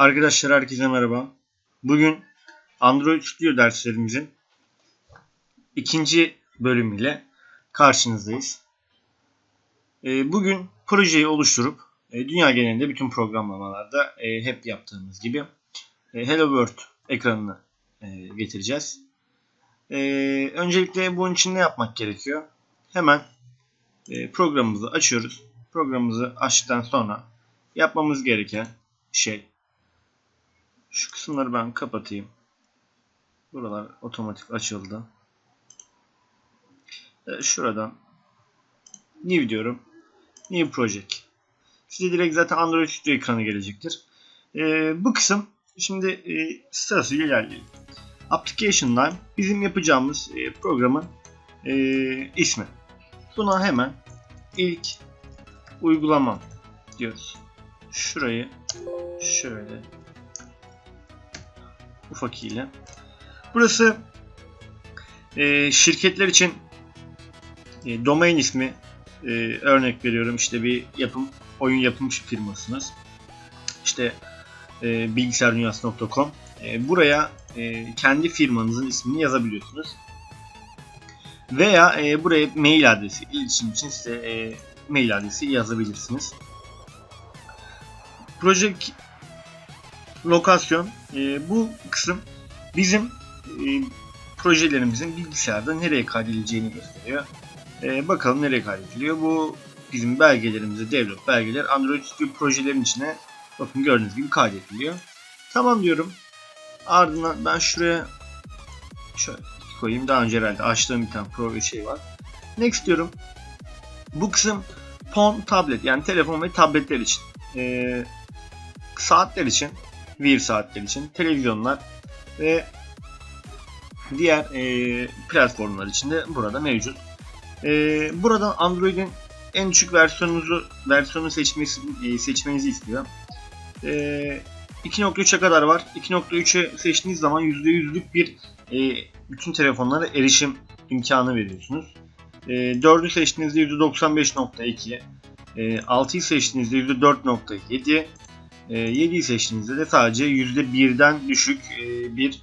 Arkadaşlar herkese merhaba. Bugün Android Studio derslerimizin ikinci bölümüyle karşınızdayız. Ee, Bugün projeyi oluşturup e, dünya genelinde bütün programlamalarda e, hep yaptığımız gibi e, Hello World ekranını getireceğiz. Öncelikle bunun için ne yapmak gerekiyor? Hemen programımızı açıyoruz. Programımızı açtıktan sonra yapmamız gereken şey şu kısımları ben kapatayım. Buralar otomatik açıldı. E, şuradan New diyorum. New Project. Size direkt zaten Android Studio ekranı gelecektir. E, bu kısım şimdi e, sırasıyla ilerleyelim. Application'dan bizim yapacağımız e, programın e, ismi. Buna hemen ilk uygulamam diyoruz. Şurayı şöyle ufak ile. Burası e, şirketler için e, domain ismi e, örnek veriyorum işte bir yapım oyun yapım firmasınız. İşte e, bilgisayardunyası.com e, buraya e, kendi firmanızın ismini yazabiliyorsunuz. Veya e, buraya mail adresi, iletişim için size e, mail adresi yazabilirsiniz. Project lokasyon e, bu kısım bizim e, projelerimizin bilgisayarda nereye kaydedileceğini gösteriyor. E, bakalım nereye kaydediliyor. Bu bizim belgelerimize develop belgeler Android Studio projelerin içine bakın gördüğünüz gibi kaydediliyor. Tamam diyorum. Ardından ben şuraya şöyle koyayım. Daha önce herhalde açtığım bir tane pro şey var. Next diyorum. Bu kısım phone tablet yani telefon ve tabletler için. E, saatler için Wear saatler için, televizyonlar ve diğer e, platformlar için de burada mevcut. E, buradan Android'in en düşük versiyonunuzu versiyonu seçmesi, e, seçmenizi istiyor. E, 2.3'e kadar var. 2.3'ü seçtiğiniz zaman %100'lük bir e, bütün telefonlara erişim imkanı veriyorsunuz. E, 4'ü seçtiğinizde %95.2, e, 6'yı seçtiğinizde %4.7, 7'yi seçtiğinizde de sadece %1'den düşük e, bir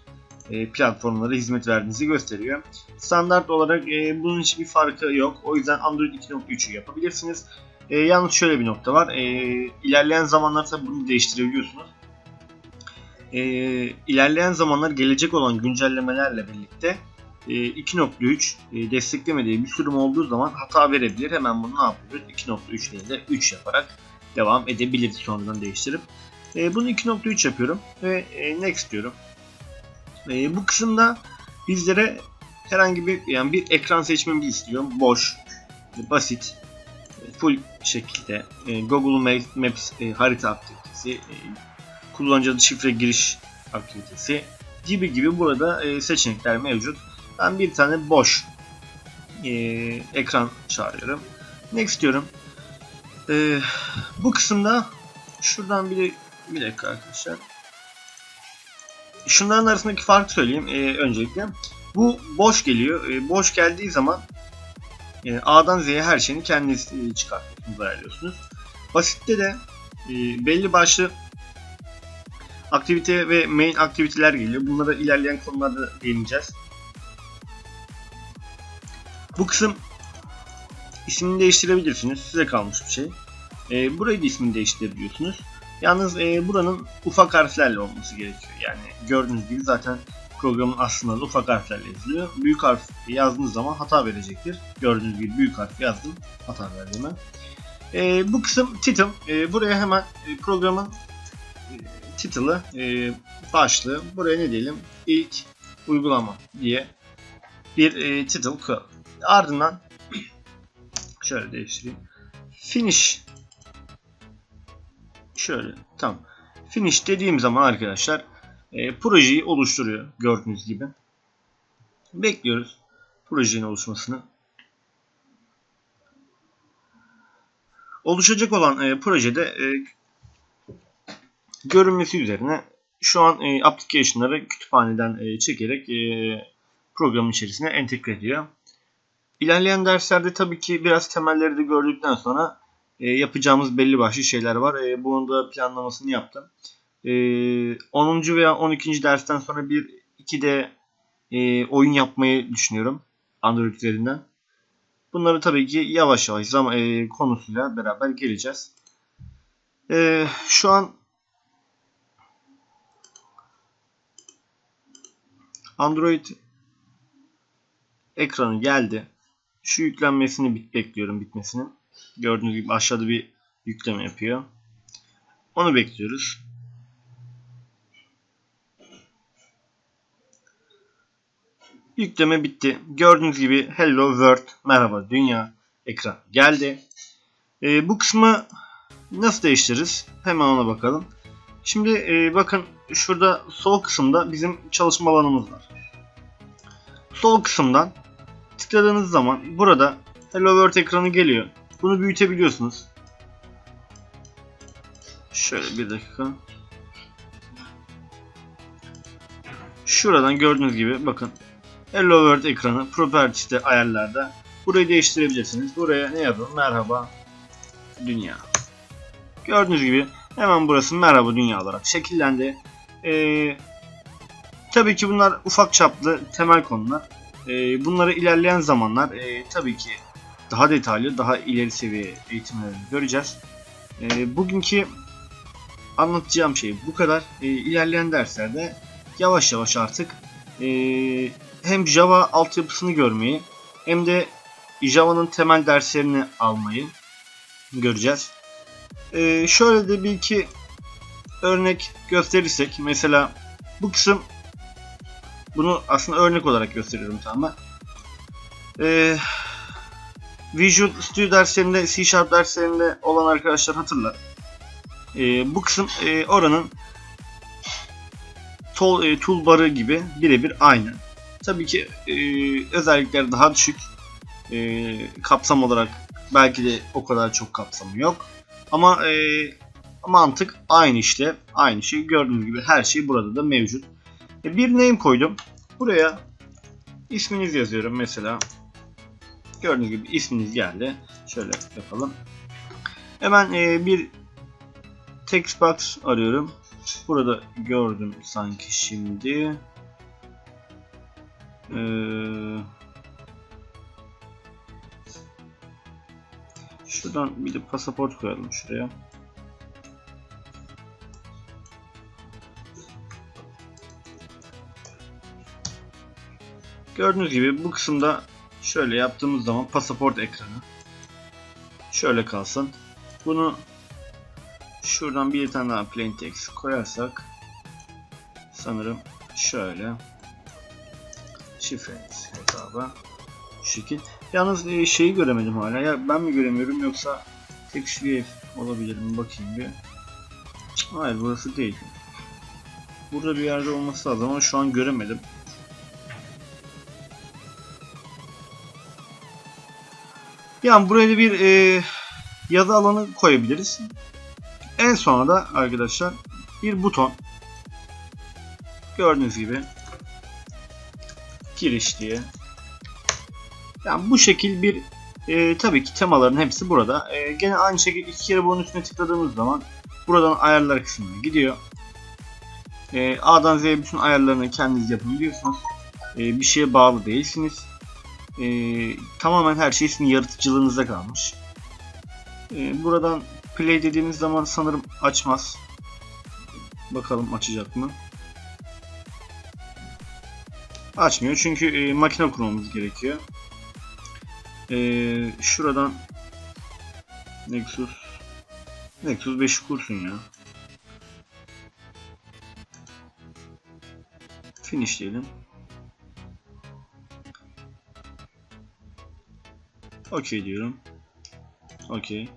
e, platformlara hizmet verdiğinizi gösteriyor. Standart olarak e, bunun hiçbir farkı yok. O yüzden Android 2.3'ü yapabilirsiniz. Yalnız şöyle bir nokta var. İlerleyen zamanlarda bunu değiştirebiliyorsunuz. İlerleyen zamanlar gelecek olan güncellemelerle birlikte 2.3 desteklemediği bir sürüm olduğu zaman hata verebilir. Hemen bunu ne yapıyoruz? 2.3 değil de 3 yaparak devam edebiliriz sonradan değiştirip. E, bunu 2.3 yapıyorum ve e, next diyorum. E, bu kısımda bizlere herhangi bir yani bir ekran seçmemizi istiyor. Boş, basit, full şekilde e, Google Maps e, harita aktivitesi, e, kullanıcı şifre giriş aktivitesi gibi gibi burada e, seçenekler mevcut. Ben bir tane boş e, ekran çağırıyorum. Next diyorum. Ee, bu kısımda şuradan bir, bir dakika arkadaşlar. Şunların arasındaki farkı söyleyeyim e, öncelikle. Bu boş geliyor. E, boş geldiği zaman e, A'dan Z'ye her şeyini kendiniz e, çıkartıyorsunuz, ayarlıyorsunuz. Basitte de e, belli başlı aktivite ve main aktiviteler geliyor. Bunlara ilerleyen konularda değineceğiz. Bu kısım İsmini değiştirebilirsiniz. Size kalmış bir şey. E, burayı da ismini değiştirebiliyorsunuz. Yalnız e, buranın ufak harflerle olması gerekiyor. Yani gördüğünüz gibi zaten programın aslında da ufak harflerle yazılıyor. Büyük harf yazdığınız zaman hata verecektir. Gördüğünüz gibi büyük harf yazdım. Hata verdi hemen. E, bu kısım title. E, buraya hemen e, programın e, title'ı, e, başlığı. Buraya ne diyelim? İlk uygulama diye bir e, title koyalım. Ardından Şöyle değiştireyim. Finish. Şöyle tam. Finish dediğim zaman arkadaşlar e, projeyi oluşturuyor gördüğünüz gibi. Bekliyoruz projenin oluşmasını. Oluşacak olan e, projede e, görünmesi üzerine şu an e, application'ları kütüphaneden e, çekerek e, programın içerisine entegre ediyor. İlerleyen derslerde tabii ki biraz temelleri de gördükten sonra e, yapacağımız belli başlı şeyler var. E, bunun da planlamasını yaptım. Ee, 10. veya 12. dersten sonra bir 2D e, oyun yapmayı düşünüyorum Android üzerinden. Bunları tabii ki yavaş yavaş zaman e, konusuyla beraber geleceğiz. E, şu an Android ekranı geldi. Şu yüklenmesini bekliyorum bitmesini. Gördüğünüz gibi aşağıda bir yükleme yapıyor. Onu bekliyoruz. Yükleme bitti. Gördüğünüz gibi Hello World, merhaba dünya ekran geldi. Ee, bu kısmı nasıl değiştiririz? Hemen ona bakalım. Şimdi e, bakın şurada sol kısımda bizim çalışma alanımız var. Sol kısımdan tıkladığınız zaman burada Hello World ekranı geliyor. Bunu büyütebiliyorsunuz. Şöyle bir dakika. Şuradan gördüğünüz gibi bakın Hello World ekranı Properties'te ayarlarda. Burayı değiştirebilirsiniz. Buraya ne yazalım? Merhaba dünya. Gördüğünüz gibi hemen burası merhaba dünya olarak şekillendi. Ee, tabii ki bunlar ufak çaplı temel konular. Ee, bunları ilerleyen zamanlar e, tabii ki daha detaylı, daha ileri seviye eğitimlerini göreceğiz. E, bugünkü anlatacağım şey bu kadar. E, ilerleyen derslerde yavaş yavaş artık e, hem Java altyapısını görmeyi hem de Java'nın temel derslerini almayı göreceğiz. E, şöyle de bir iki örnek gösterirsek mesela bu kısım bunu aslında örnek olarak gösteriyorum tamamen. Ee, Visual Studio derslerinde, C Sharp derslerinde olan arkadaşlar hatırlar. Ee, bu kısım e, oranın tool, e, toolbar'ı gibi birebir aynı. Tabii ki e, özellikler daha düşük. E, kapsam olarak belki de o kadar çok kapsamı yok. Ama e, mantık aynı işte. Aynı şey. Gördüğünüz gibi her şey burada da mevcut. E, bir name koydum. Buraya isminizi yazıyorum mesela. Gördüğünüz gibi isminiz geldi. Şöyle yapalım. Hemen e, bir text box arıyorum. Burada gördüm sanki şimdi. Ee, şuradan bir de pasaport koyalım şuraya. Gördüğünüz gibi bu kısımda şöyle yaptığımız zaman pasaport ekranı şöyle kalsın. Bunu şuradan bir tane daha plain text koyarsak sanırım şöyle şifre hesabı şu şekil. Yalnız e, şeyi göremedim hala. Ya ben mi göremiyorum yoksa text view olabilir mi bakayım bir. Hayır burası değil. Burada bir yerde olması lazım ama şu an göremedim. Yani buraya bir e, yazı alanı koyabiliriz. En sona da arkadaşlar bir buton. Gördüğünüz gibi giriş diye. Yani bu şekil bir e, tabii ki temaların hepsi burada. E, gene aynı şekilde iki kere bunun üstüne tıkladığımız zaman buradan ayarlar kısmına gidiyor. E, A'dan Z'ye bütün ayarlarını kendiniz yapabiliyorsunuz. E, bir şeye bağlı değilsiniz. E, tamamen her şey sizin yaratıcılığınızda kalmış. E, buradan play dediğiniz zaman sanırım açmaz. Bakalım açacak mı? Açmıyor çünkü e, makine kurmamız gerekiyor. E, şuradan Nexus Nexus 5'i kursun ya. Finish diyelim. Okey diyorum. Okey.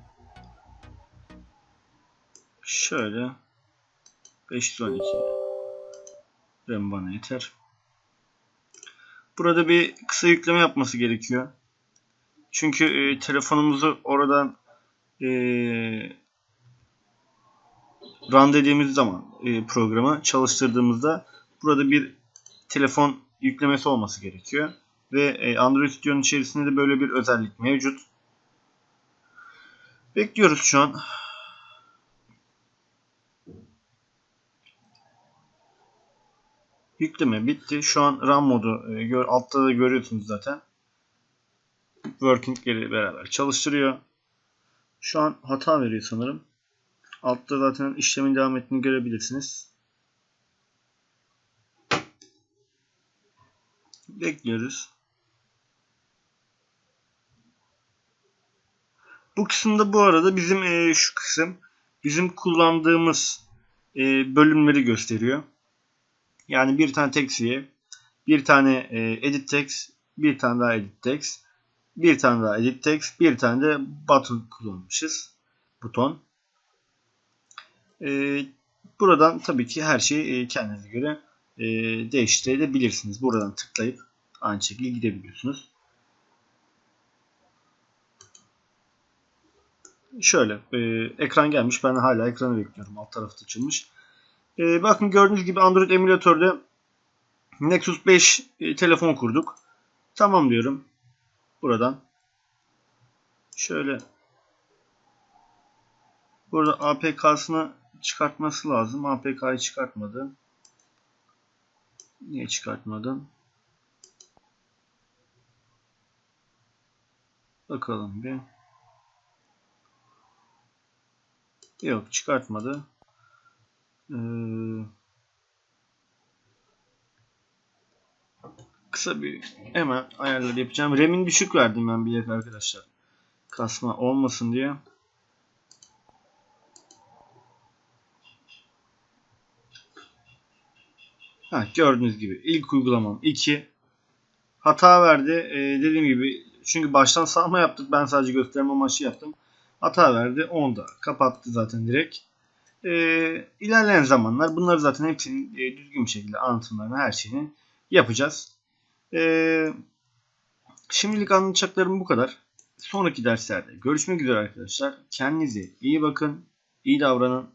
Şöyle 512 RAM bana yeter. Burada bir kısa yükleme yapması gerekiyor. Çünkü e, telefonumuzu oradan e, run dediğimiz zaman e, programı çalıştırdığımızda burada bir telefon yüklemesi olması gerekiyor. Ve e, Android Studio'nun içerisinde de böyle bir özellik mevcut. Bekliyoruz şu an. Yükleme bitti. Şu an RAM modu e, altta da görüyorsunuz zaten. Working'leri beraber çalıştırıyor. Şu an hata veriyor sanırım. Altta zaten işlemin devam ettiğini görebilirsiniz. Bekliyoruz. Bu kısımda bu arada bizim e, şu kısım bizim kullandığımız e, bölümleri gösteriyor. Yani bir tane text'ye, bir tane e, edit text, bir tane daha edit text, bir tane daha edit text, bir tane de button kullanmışız. Buton. E, buradan tabii ki her şeyi e, kendinize göre e, değiştirebilirsiniz. Buradan tıklayıp aynı şekilde gidebiliyorsunuz. Şöyle e, ekran gelmiş. Ben hala ekranı bekliyorum. Alt tarafta açılmış. E, bakın gördüğünüz gibi Android emülatörde Nexus 5 e, telefon kurduk. Tamam diyorum. Buradan. Şöyle. Burada APK'sını çıkartması lazım. APK'yı çıkartmadı. Niye çıkartmadın? Bakalım bir. Yok çıkartmadı. Ee, kısa bir hemen ayarları yapacağım. RAM'in düşük verdim ben yer arkadaşlar. Kasma olmasın diye. Ha, gördüğünüz gibi ilk uygulamam 2. Hata verdi. Ee, dediğim gibi çünkü baştan sağma yaptık. Ben sadece gösterme amaçlı yaptım. Hata verdi. 10'da kapattı zaten direkt. Ee, ilerleyen zamanlar bunları zaten hepsinin e, düzgün bir şekilde anlatımlarını her şeyini yapacağız. Ee, şimdilik anlatacaklarım bu kadar. Sonraki derslerde görüşmek üzere arkadaşlar. Kendinize iyi bakın. iyi davranın.